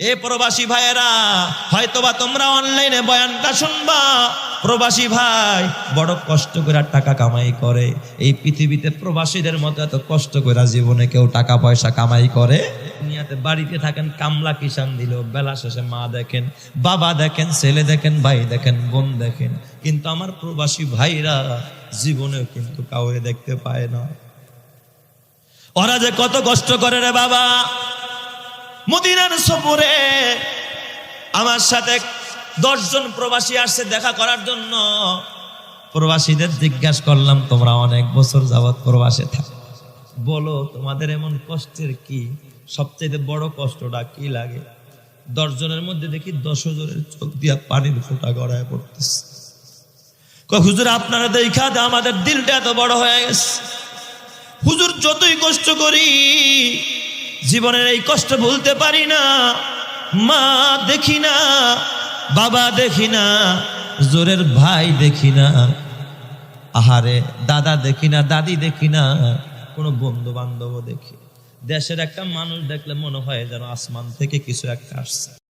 এ প্রবাসী ভাইয়েরা, হয়তোবা তোমরা অনলাইনে বয়ানটা শুনবা। প্রবাসী ভাই, বড় কষ্ট করে টাকা কামাই করে। এই পৃথিবীতে প্রবাসীদের মতো এত কষ্ট করে জীবনে কেউ টাকা পয়সা কামাই করে? দুনিয়াতে বাড়িতে থাকেন, কামলা কিষান দিল বেলা শেষে মা দেখেন, বাবা দেখেন, ছেলে দেখেন, ভাই দেখেন, বোন দেখেন। কিন্তু আমার প্রবাসী ভাইরা জীবনেও কিন্তু কাউরে দেখতে পায় না। ওরা যে কত কষ্ট করে রে বাবা মদিনার সফরে আমার সাথে দশজন প্রবাসী আসছে দেখা করার জন্য। প্রবাসীদের জিজ্ঞাসা করলাম, তোমরা অনেক বছর যাবৎ প্রবাসে থাকো। বলো, তোমাদের এমন কষ্টের কি? সবচেয়ে বড় কষ্টটা কি লাগে? দশজনের মধ্যে দেখি দশ জনের চোখ দিয়া পানির ফোঁটা গড়ায় পড়তেছে। হুজুর, আপনারা দেখা আমাদের দিলটা এত বড় হয়ে গেছে। হুজুর, যতই কষ্ট করি জীবনের এই কষ্ট ভুলতে পারি না। মা দেখি না, বাবা দেখি না, জোরের ভাই দেখি না, আহারে দাদা দেখি না, দাদি দেখি না, কোনো বন্ধু বান্ধব দেখি। দেশের একটা মানুষ দেখলে মনে হয় যেন আসমান থেকে কিছু একটা আসছে।